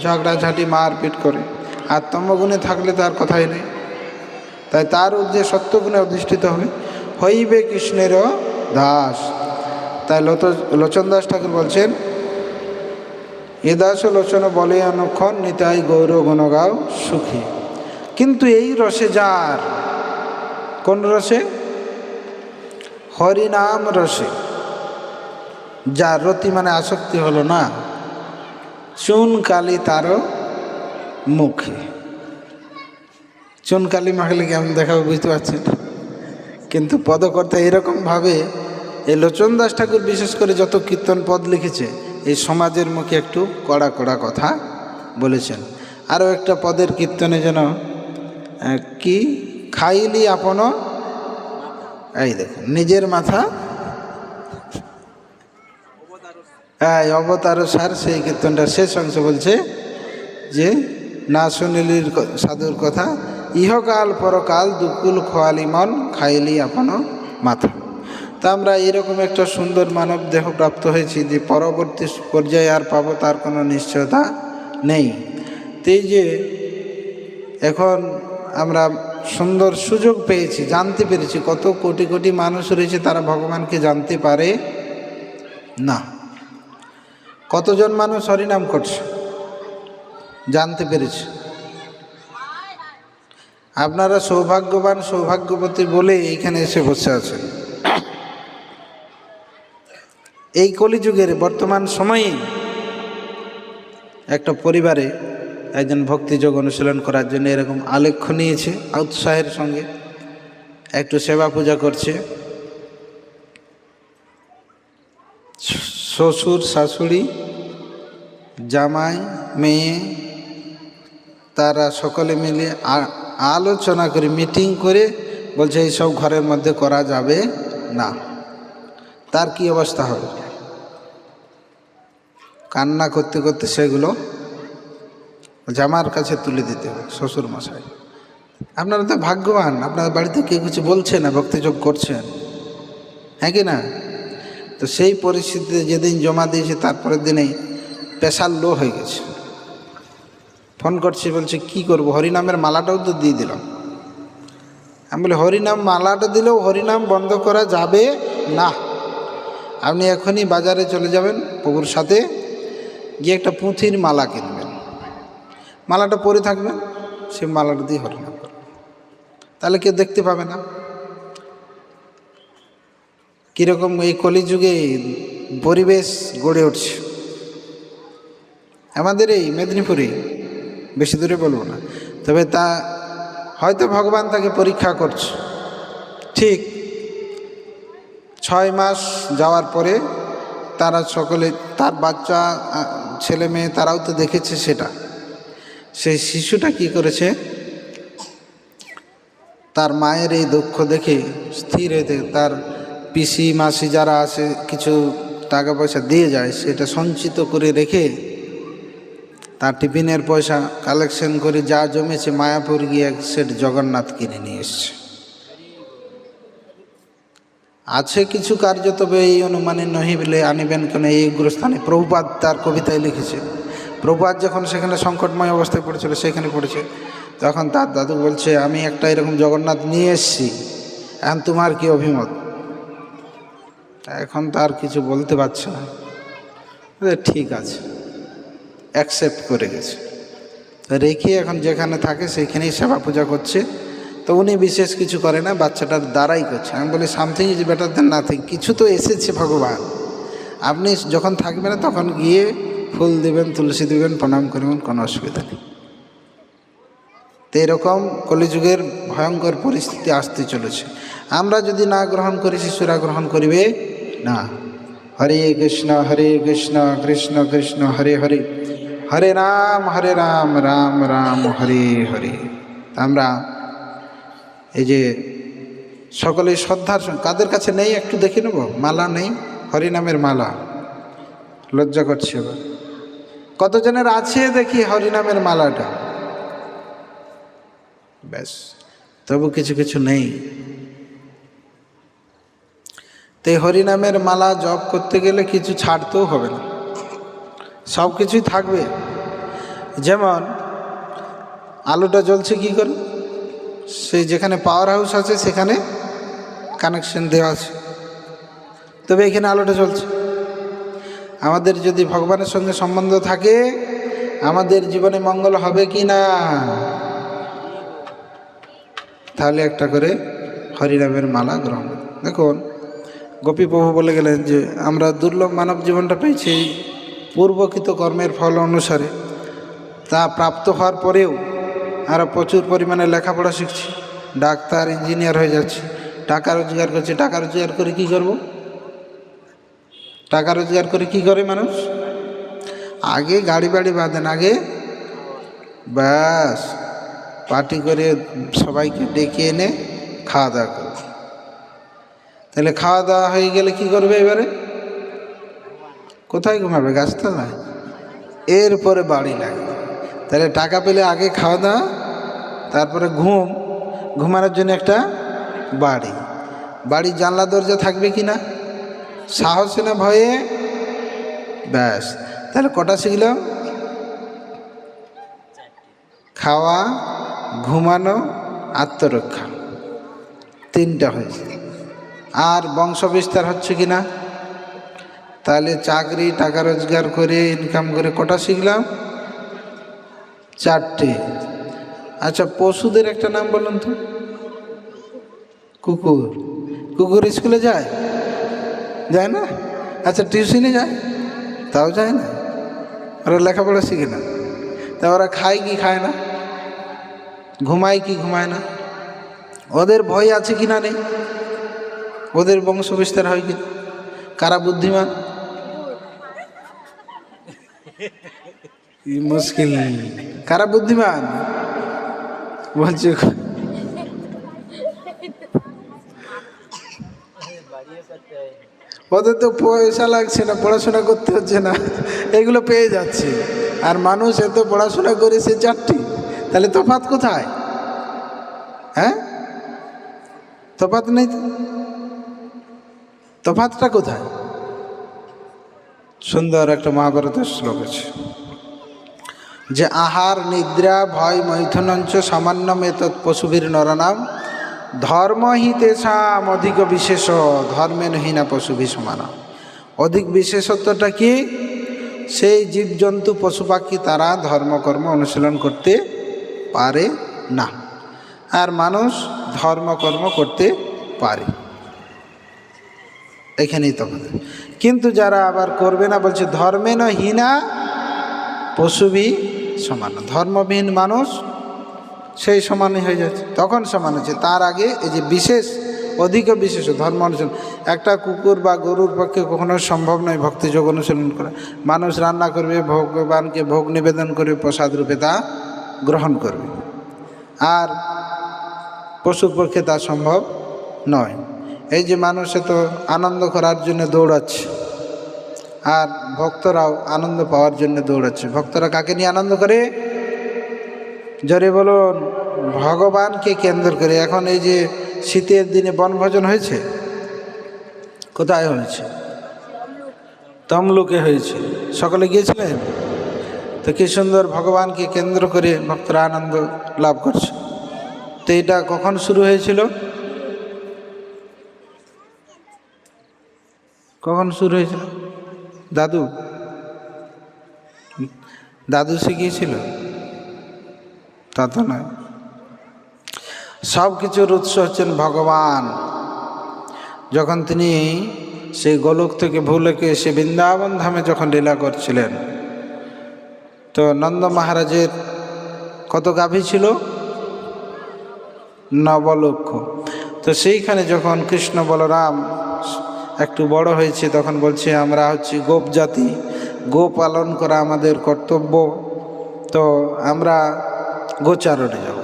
ঝগড়াঝাঁটি, মারপিট করে। আর তমগুণে থাকলে তার কথাই নেই। তাই তার ঊর্ধ্বে সত্যগুণে অধিষ্ঠিত হবে, হইবে কৃষ্ণেরও দাস। তাই লত, লোচন দাস ঠাকুর বলছেন, এ দাস লোচন বলে অনুক্ষণ নিতাই গৌর গণগাও সুখী। কিন্তু এই রসে যার, কোন রসে? হরিনাম রসে। যার রতি মানে আসক্তি হলো না। চুন কালি তারও মুখে। চুন কালি মাখলে কেমন দেখাবে বুঝতে পারছেন কিন্তু পদকর্তা এরকমভাবে এই লোচন দাস ঠাকুর বিশেষ করে যত কীর্তন পদ লিখেছে, এই সমাজের মুখে একটু কড়া কড়া কথা বলেছেন। আরও একটা পদের কীর্তনে যেন কি? খাইলি আপন, এই দেখুন, নিজের মাথা হ্যাঁ অবতার সার সেই কীর্তনটার শেষ অংশ বলছে যে, না শুনিলির সাধুর কথা, ইহকাল পরকাল দুকুল খোয়ালি মন খাইলি আপন মাথা। তা আমরা এরকম একটা সুন্দর মানব দেহ প্রাপ্ত হয়েছি যে পরবর্তী পর্যায়ে আর পাবো, তার কোনো নিশ্চয়তা নেই। তো এই যে, এখন আমরা সুন্দর সুযোগ পেয়েছি, জানতে পেরেছি, কত কোটি কোটি মানুষ রয়েছে তারা ভগবানকে জানতে পারে না। কতজন মানুষ হরিনাম করছে? জানতে পেরেছে। আপনারা সৌভাগ্যবান সৌভাগ্যবতী বলে এইখানে এসে বসে আছেন। এই কলিযুগের বর্তমান সময়ে একটা পরিবারে একজন ভক্তিযোগ অনুশীলন করার জন্য এরকম আলেখ্য নিয়েছে উৎসাহের সঙ্গে। একটু সেবা পূজা করছে। শ্বশুর, শাশুড়ি জামাই, মেয়ে, তারা সকলে মিলে আলোচনা করে, মিটিং করে বলছে, এইসব ঘরের মধ্যে করা যাবে না। তার কি অবস্থা হবে? কান্না করতে করতে সেগুলো জামার কাছে তুলে দিতে হবে শ্বশুর মশাই আপনারা তো ভাগ্যবান, আপনার বাড়িতে কেউ কিছু বলছে না, ভক্তিযোগ করছেন। হ্যাঁ কি না? তো সেই পরিস্থিতিতে যেদিন জমা দিয়েছে, তারপরের দিনেই প্রেশার লো হয়ে গেছে। ফোন করছে, বলছে, কি করব? হরিনামের মালাটাও তো দিয়ে দিলাম। আমি বলি, হরিনাম মালাটা দিলেও হরিনাম বন্ধ করা যাবে না। আপনি এখনই বাজারে চলে যাবেন পুকুর সাথে, গিয়ে একটা পুঁথির মালা কিনবেন। মালাটা পরে থাকবেন সে মালাটা দিয়ে হরিনাম করবেন। তাহলে কেউ দেখতে পাবে না। কীরকম এই কলিযুগে পরিবেশ গড়ে উঠছে। আমাদের এই মেদিনীপুরে বেশি দূরে বলব না। তবে তা হয়তো ভগবান তাকে পরীক্ষা করছে। ঠিক ছয় মাস যাওয়ার পরে তারা সকলে, তার বাচ্চা ছেলে মেয়ে তারাও তো দেখেছে সেটা। সেই শিশুটা কি করেছে? তার মায়ের এই দুঃখ দেখে, স্থির হতে তার পিসি, মাসি যারা আছে, কিছু টাকা পয়সা দিয়ে যায়, সেটা সঞ্চিত করে রেখে তার টিফিনের পয়সা কালেকশন করে যা জমেছে মায়াপুর গিয়ে এক সেট জগন্নাথ কিনে নিয়ে এসছে। আছে কিছু কার্য তবে এই অনুমানে নহি বলে আনিবেন কেন? এই উগ্রস্থানে প্রভুপাত তার কবিতায় লিখেছে। প্রভুপাত যখন সেখানে সংকটময় অবস্থায় পড়েছিল, সেখানে পড়েছে, তখন তার দাদু বলছে, আমি একটা এরকম জগন্নাথ নিয়ে এসছি, এখন তোমার কি অভিমত? এখন তার কিছু বলতে পারছে না। ঠিক আছে। অ্যাকসেপ্ট করে গেছে। রেখে এখন যেখানে থাকে সেখানেই সেবা পূজা করছে। তো উনি বিশেষ কিছু করে না, বাচ্চাটার দ্বারাই করছে। আমি বলি, something is better than nothing. কিছু তো এসেছে ভগবান। আপনি যখন থাকবেন তখন গিয়ে ফুল দেবেন, তুলসী দেবেন, প্রণাম করবেন, কোনো অসুবিধা নেই। তো এরকম কলিযুগের ভয়ঙ্কর পরিস্থিতি আসতে চলেছে। আমরা যদি না গ্রহণ করি, শিশুরা গ্রহণ করিবে না। হরে কৃষ্ণ হরে কৃষ্ণ কৃষ্ণ কৃষ্ণ, হরে হরে। হরে রাম হরে রাম রাম রাম, হরে হরে। আমরা এই যে সকলে শ্রদ্ধার কাদের কাছে নেই একটু দেখে নেব? মালা নেই? হরিনামের মালা। লজ্জা করছে এবার। কতজনের আছে দেখি হরিনামের মালাটা? ব্যাস, তবু কিছু কিছু নেই। তো এই হরিনামের মালা জপ করতে গেলে কিছু ছাড়তেও হবে না। সব কিছুই থাকবে। যেমন আলোটা জ্বলছে কি করে? সেই যেখানে পাওয়ার হাউস আছে, সেখানে কানেকশন দেওয়া আছে। তবে এখানে আলোটা জ্বলছে। আমাদের যদি ভগবানের সঙ্গে সম্বন্ধ থাকে, আমাদের জীবনে মঙ্গল হবে কি না? তাহলে একটা করে হরিনামের মালা গ্রহণ। দেখুন, গোপীপ্রভু বলে গেলেন যে, আমরা দুর্লভ মানব জীবনটা পেয়েছি, পূর্বকৃত কর্মের ফল অনুসারে। তা প্রাপ্ত হওয়ার পরেও আরও প্রচুর পরিমাণে লেখাপড়া শিখছি। ডাক্তার, ইঞ্জিনিয়ার হয়ে যাচ্ছি। টাকা রোজগার করছি। টাকা রোজগার করে কি করব? টাকা রোজগার করে কি করে মানুষ? আগে গাড়ি বাড়ি বাঁধেন, আগে ব্যাস, পার্টি করে সবাইকে ডেকে এনে খাওয়া দাওয়া করবে। তাহলে খাওয়া দাওয়া হয়ে গেলে কি করবে এবারে? কোথায় ঘুমাবে? গাছতলায় এরপরে বাড়ি লাগবে। তাহলে টাকা পেলে আগে খাওয়া দাওয়া, তারপরে ঘুম, ঘুমানোর জন্য একটা বাড়ি। বাড়ির জানলা, দরজা থাকবে কি না? সাহসে না ভয়ে? ব্যাস। তাহলে কটা শিখলাম? খাওয়া, ঘুমানো, আত্মরক্ষা। তিনটা হয়েছে। আর বংশ বিস্তার হচ্ছে কি না? তাহলে চাকরি, টাকা রোজগার করে ইনকাম করে কটা শিখলাম? চারটে। আচ্ছা পশুদের একটা নাম বলুন তো। কুকুর। কুকুর স্কুলে যায়? যায় না? আচ্ছা টিউশনে যায়? তাও যায় না? ওরা লেখাপড়া শিখে না। তা ওরা খায় কি খায় না? ঘুমায় কি ঘুমায় না? ওদের ভয় আছে কি না নেই? ওদের বংশ বিস্তার হয় কি? কারা বুদ্ধিমান? মুশকিল। কারা বুদ্ধিমান? বলছে ওদের তো পয়সা লাগছে না, পড়াশোনা করতে হচ্ছে না, এগুলো পেয়ে যাচ্ছে। আর মানুষ এত পড়াশোনা করে সে চারটি, তাহলে তফাৎ কোথায়? হ্যাঁ? তফাত নেই তো? তফাৎটা কোথায়? সুন্দর একটা মহাভারতের শ্লোক আছে। যে আহার, নিদ্রা, ভয়, মৈথুনঞ্চ, সামান্য মেতৎ পশুবীর নরনাম, ধর্মহিতে সাম অধিক বিশেষ, ধর্মে নহীনা পশুভি সমান অধিক বিশেষত্বটা কি? সেই জীবজন্তু, পশু পাখি তারা ধর্মকর্ম অনুশীলন করতে পারে না। আর মানুষ ধর্মকর্ম করতে পারে। এখানেই তখন কিন্তু যারা আবার করবে না, বলছে ধর্মে হীনা পশুবি সমান। ধর্মবিহীন মানুষ, সেই সমানই হয়ে যাচ্ছে, তখন সমান হচ্ছে। তার আগে এই যে বিশেষ, অধিক বিশেষ ধর্ম অনুশীলন, একটা কুকুর বা গরুর পক্ষে কখনো সম্ভব নয় ভক্তিযোগ অনুশীলন করা। মানুষ রান্না করবে, ভগবানকে ভোগ নিবেদন করবে, প্রসাদ রূপে তা গ্রহণ করবে। আর পশুর পক্ষে তা সম্ভব নয়। এই যে মানুষে তো আনন্দ করার জন্য দৌড়াচ্ছে। আর ভক্তরাও আনন্দ পাওয়ার জন্য দৌড়াচ্ছে। ভক্তরা কাকে নিয়ে আনন্দ করে? জোরে বলুন, ভগবানকে কেন্দ্র করে। এখন এই যে শীতের দিনে বনভোজন হয়েছে, কোথায় হয়েছে? তমলুকে হয়েছে। সকলে গিয়েছিলেন? তো কি সুন্দর ভগবানকে কেন্দ্র করে ভক্তরা আনন্দ লাভ করছে। তো এটা কখন শুরু হয়েছিল? কখন শুরু হয়েছিল? দাদু? দাদু শিখিয়েছিল? তা তো নয়। সব কিছুর উৎস হচ্ছেন ভগবান। যখন তিনি সেই গোলক থেকে ভুলেকে এসে বৃন্দাবন ধামে যখন লীলা করছিলেন, তো নন্দ মহারাজের কত গাভী ছিল? নবলক্ষ। তো সেইখানে যখন কৃষ্ণ বলরাম একটু বড় হয়েছে, তখন বলছে, আমরা হচ্ছি গোপ জাতি। গো পালন করা আমাদের কর্তব্য। তো আমরা গোচারণে যাব।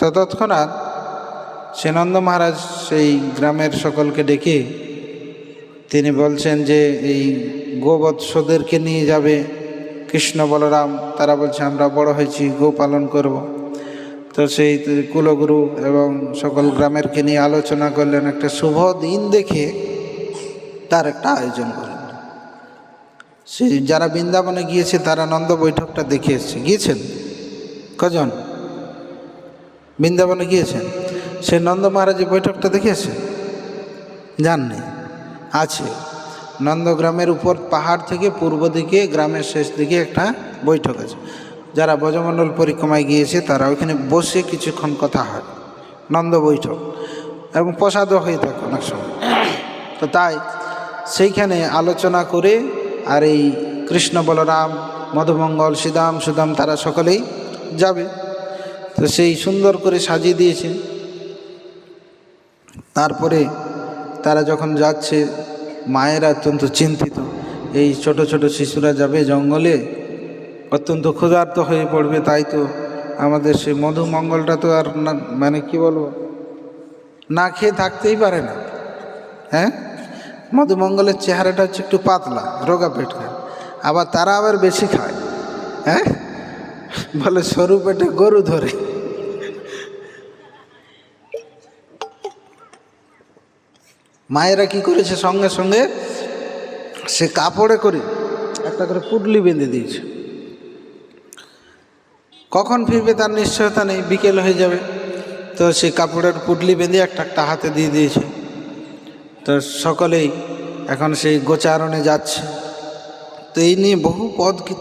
তো তৎক্ষণাৎ সেনন্দ মহারাজ সেই গ্রামের সকলকে ডেকে তিনি বলছেন যে, এই গোবৎসদেরকে নিয়ে যাবে কৃষ্ণ বলরাম। তারা বলছে, আমরা বড় হয়েছি গো পালন করব। তো সেই কুলগুরু এবং সকল গ্রামেরকে নিয়ে আলোচনা করলেন। একটা শুভ দিন দেখে তার একটা আয়োজন করলেন। সেই যারা বৃন্দাবনে গিয়েছে, তারা নন্দ বৈঠকটা দেখে এসছে। গিয়েছেন? কজন? বৃন্দাবনে গিয়েছেন? সে নন্দ মহারাজের বৈঠকটা দেখেছে জাননি? আছে। নন্দগ্রামের উপর পাহাড় থেকে পূর্ব দিকে, গ্রামের শেষ দিকে একটা বৈঠক আছে। যারা ব্রজমণ্ডল পরিক্রমায় গিয়েছে, তারা ওইখানে বসে কিছুক্ষণ কথা হয়। নন্দ বৈঠক। এবং প্রসাদও হয়ে থাকে অনেক সময়। তো তাই সেইখানে আলোচনা করে আর এই কৃষ্ণ বলরাম, মধুমঙ্গল, শ্রীদাম, সুদাম, তারা সকলেই যাবে। তো সেই সুন্দর করে সাজিয়ে দিয়েছে। তারপরে তারা যখন যাচ্ছে, মায়েরা অত্যন্ত চিন্তিত। এই ছোট ছোট শিশুরা যাবে জঙ্গলে অত্যন্ত ক্ষুধার্ত হয়ে পড়বে, তাই তো আমাদের সেই মধুমঙ্গলটা তো আর না মানে কি বলব, না খেয়ে থাকতেই পারে না। হ্যাঁ? মধুমঙ্গলের চেহারাটা হচ্ছে একটু পাতলা, রোগা পেট। আবার তারা আবার বেশি খায়। হ্যাঁ? বলে সরু পেটে গরু ধরে। মায়েরা কি করেছে সঙ্গে সঙ্গে, সে কাপড়ে করে একটা করে পুটলি বেঁধে দিয়েছে। কখন ফিরবে তার নিশ্চয়তা নেই, বিকেল হয়ে যাবে। তো সে কাপড়ের পুটলি বেঁধে একটা একটা হাতে দিয়ে দিয়েছে। তো সকলেই এখন সেই গোচারণে যাচ্ছে। তো এই নিয়ে বহু পদ